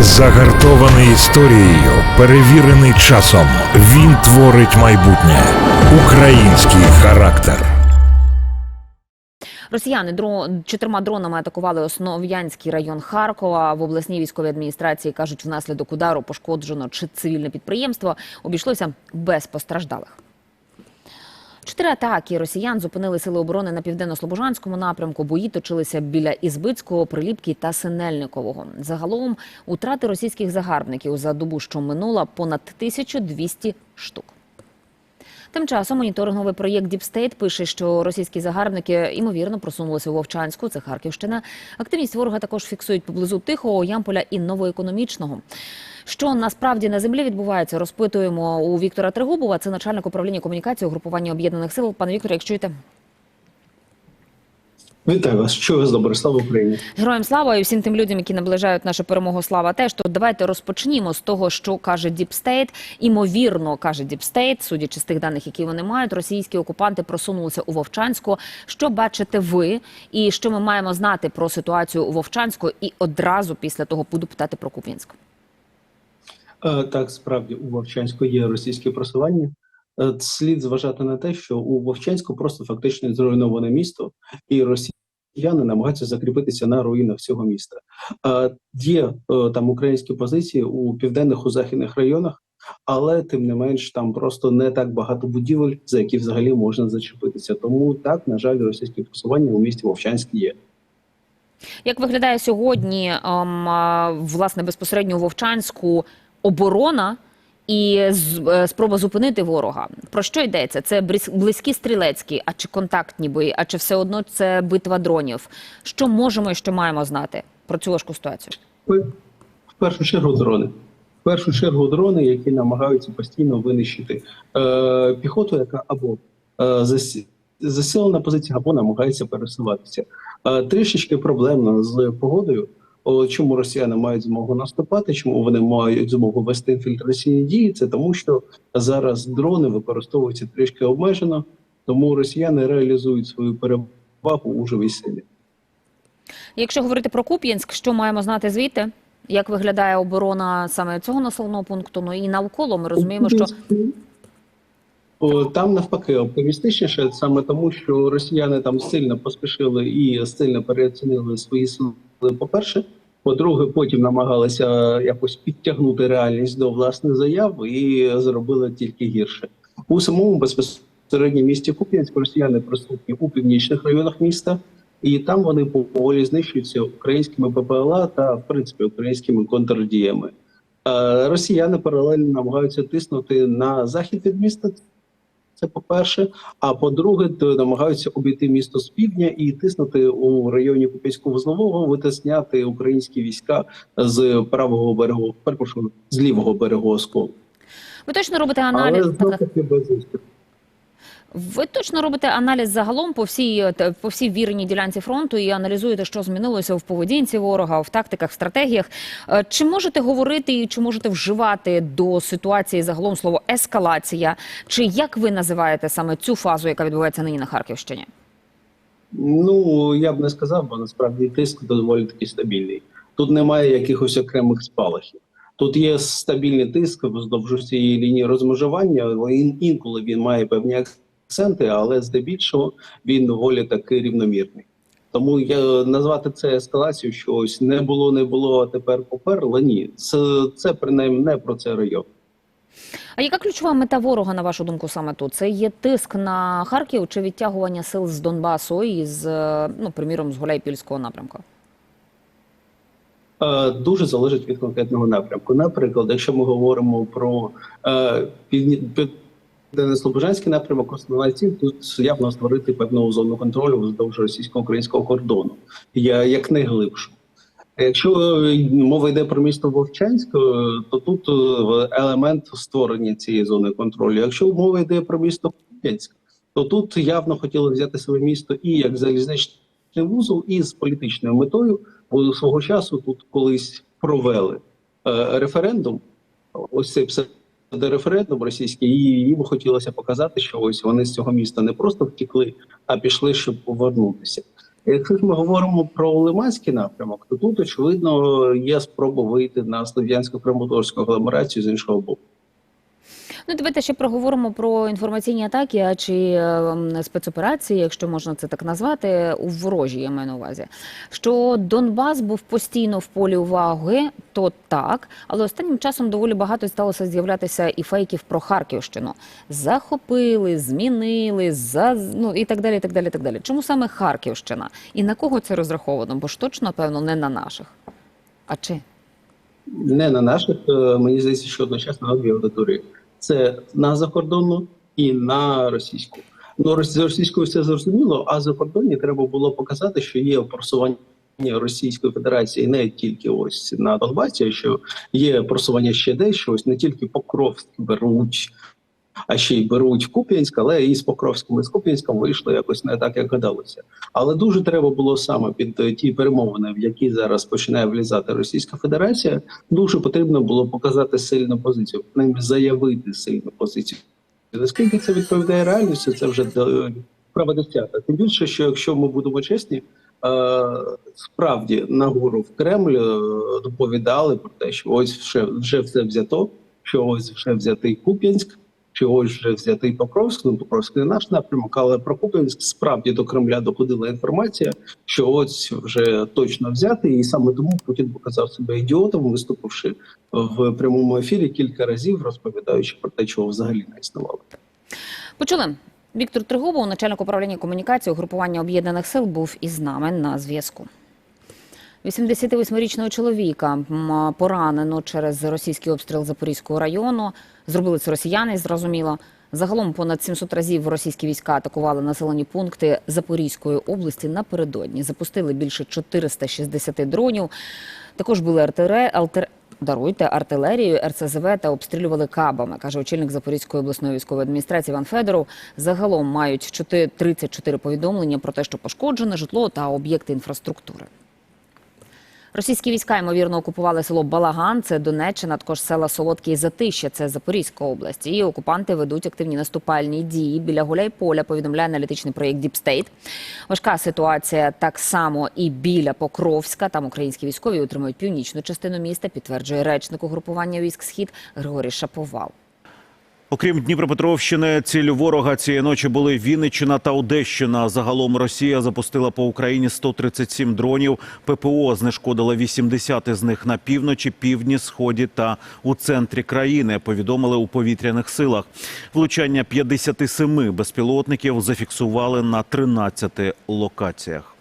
Загартований історією, перевірений часом. Він творить майбутнє. Український характер. Росіяни дро... чотирма дронами атакували Основ'янський район Харкова. В обласній військовій адміністрації кажуть, внаслідок удару пошкоджено чи цивільне підприємство. Обійшлося без постраждалих. Чотири атаки росіян зупинили сили оборони на південно-слобожанському напрямку. Бої точилися біля Ізбицького, Приліпки та Синельникового. Загалом утрати російських загарбників за добу, що минула, понад 1200 штук. Тим часом моніторинговий проєкт State пише, що російські загарбники ймовірно просунулися у Вовчанську, це Харківщина. Активність ворога також фіксують поблизу Тихого, Ямполя і Новоекономічного. Що насправді на землі відбувається, розпитуємо у Віктора Трегубова. Це начальник управління комунікації угрупування об'єднаних сил. Пане Вікторе, якщо чуєте, Вітаю вас, що ви з добре, слава Україні. героям слава і всім тим людям, які наближають нашу перемогу. Слава теж. То давайте розпочнімо з того, що каже Deep State. Імовірно, каже State, судячи з тих даних, які вони мають, російські окупанти просунулися у Вовчанську. Що бачите ви, і що ми маємо знати про ситуацію у Вовчанську, і одразу після того буду питати про Куп'янськ. Е, Так, справді у Вовчанську є російське просування. Е, Слід зважати на те, що у Вовчанську просто фактично зруйноване місто, і росіяни намагаються закріпитися на руїнах цього міста. Е, Є там українські позиції у південних у західних районах, але тим не менш там просто не так багато будівель, за які взагалі можна зачепитися. Тому так, на жаль, російське просування у місті Вовчанськ є. Як виглядає сьогодні ем, власне безпосередньо у Вовчанську оборона і е, спроба зупинити ворога? Про що йдеться? Це близькі стрілецькі, а чи контактні бої, а чи все одно це битва дронів? Що можемо і що маємо знати про цю важку ситуацію? В першу чергу дрони. В першу чергу дрони, які намагаються постійно винищити е, піхоту, яка або е, засі- засіла на позиціях, або намагається пересуватися. Е, трішечки проблемно з погодою. Чому росіяни мають змогу наступати? Чому вони мають змогу вести інфільтраційні дії? Це тому, що зараз дрони використовуються трішки обмежено, тому росіяни реалізують свою перевагу у живій силі. Якщо говорити про Куп'янськ, що маємо знати звідти? Як виглядає оборона саме цього населеного пункту? Ну і навколо ми розуміємо, що Там навпаки оптимістичніше, саме тому, що росіяни там сильно поспішили і сильно переоцінили свої сили. По-перше, по-друге, потім намагалися якось підтягнути реальність до власних заяв і зробили тільки гірше. У самому безпосередньо місті Куп'янськ росіяни присутні у північних районах міста, і там вони поволі знищуються українськими ППЛА та в принципі українськими контрдіями. Е, Росіяни паралельно намагаються тиснути на захід від міста. Це по-перше. А по-друге, намагаються обійти місто з півдня і тиснути у районі Куп'янського вузлового, витисняти українські війська з правого берегу, перепрошую, з лівого берегу Осколу. ви точно робите Але аналіз. знов таки без успіху. Ви точно робите аналіз загалом по всій те- по всій віреній ділянці фронту і аналізуєте, що змінилося в поведінці ворога, в тактиках, в стратегіях. Е, Чи можете говорити і чи можете вживати до ситуації загалом слово ескалація? Чи як ви називаєте саме цю фазу, яка відбувається нині на Харківщині? Ну я б не сказав, бо насправді тиск доволі таки стабільний. Тут немає якихось окремих спалахів. Тут є стабільний тиск вздовж усієї лінії розмежування. Ін- Інколи він має певні акценти, але здебільшого він доволі таки рівномірний. Тому я назвати це ескалацією, що ось не було, не було, а тепер поперло. Ні, це, це принаймні не про це район. А яка ключова мета ворога, на вашу думку, саме тут? Це є тиск на Харків чи відтягування сил з Донбасу і з, е, ну, приміром, з Гуляйпільського напрямку? Е, Дуже залежить від конкретного напрямку. Наприклад, якщо ми говоримо про е, півні- південно-слобожанський напрямок, основна ціль тут явно створити певну зону контролю вздовж російсько-українського кордону, я як найглибшу. Якщо е, мова йде про місто Вовчанськ, е, то тут е, елемент створення цієї зони контролю. Якщо мова йде про місто Куп'янськ, то тут явно хотіли взяти своє місто і як залізничний вузол, і з політичною метою, бо свого часу тут колись провели референдум. Ось цей псевдореферендум російський, і їм хотілося показати, що ось вони з цього міста не просто втекли, а пішли, щоб повернутися. Якщо ж ми говоримо про Лиманський напрямок, то тут очевидно є спроба вийти на слов'янсько-краматорську агломерацію з іншого боку. Ну, давайте ще проговоримо про інформаційні атаки, а чи ем, спецоперації, якщо можна це так назвати, у ворожій я маю на увазі. Що Донбас був постійно в полі уваги, то так, але останнім часом доволі багато сталося з'являтися і фейків про Харківщину. Захопили, змінили, за ну і так далі. і так далі, і так далі. Чому саме Харківщина? І на кого це розраховано? Бо ж точно, певно, не на наших. А чи? Не на наших, е, мені здається, що одночасно на дві аудиторії. Це на закордонну і на російську. Ну, з російською все зрозуміло, а за кордоні треба було показати, що є просування Російської Федерації не тільки ось на Донбасі, що є просування ще десь, ось не тільки Покровськ беруть, а ще й беруть Куп'янськ, але і з Покровськом, і з Куп'янськом вийшло якось не так, як гадалося. Але дуже треба було саме під е, ті перемовини, в які зараз починає влізати Російська Федерація. Дуже потрібно було показати сильну позицію, принаймні заявити сильну позицію. Наскільки це відповідає реальності, це вже до- справа десята. Тим більше, що якщо ми будемо чесні, е, справді нагору в Кремль е, доповідали про те, що ось вже, вже все взято, що ось вже взятий Куп'янськ, що ось вже взятий Покровськ. Ну Покровськ не наш напрямок, але про Куп'янськ справді до Кремля доходила інформація, що ось вже точно взятий, і саме тому Путін показав себе ідіотом, виступивши в прямому ефірі кілька разів, розповідаючи про те, чого взагалі не існувало. Почули. Віктор Тригубов, начальник управління комунікації угрупування об'єднаних сил, був із нами на зв'язку. 88-річного чоловіка поранено через російський обстріл Запорізького району. Зробили це росіяни, зрозуміло. Загалом понад 700 разів російські війська атакували населені пункти Запорізької області напередодні. Запустили більше 460 дронів. Також були артиле... алтер... Даруйте артилерію, РЦЗВ та обстрілювали кабами, каже очільник Запорізької обласної військової адміністрації Іван Федоров. Загалом мають 4 34 повідомлення про те, що пошкоджене житло та об'єкти інфраструктури. Російські війська ймовірно окупували село Балаган, це Донеччина, також села Солодке і Затища, це Запорізька область. І окупанти ведуть активні наступальні дії біля Гуляйполя, повідомляє аналітичний проєкт State. Важка ситуація так само і біля Покровська. Там українські військові утримують північну частину міста, підтверджує речник угрупування військ Схід Григорій Шаповал. Окрім Дніпропетровщини, ціль ворога цієї ночі були Вінниччина та Одещина. Загалом Росія запустила по Україні 137 дронів. ППО знешкодила 80 із них на півночі, півдні, сході та у центрі країни. Повідомили у повітряних силах. Влучання 57 безпілотників зафіксували на 13 локаціях.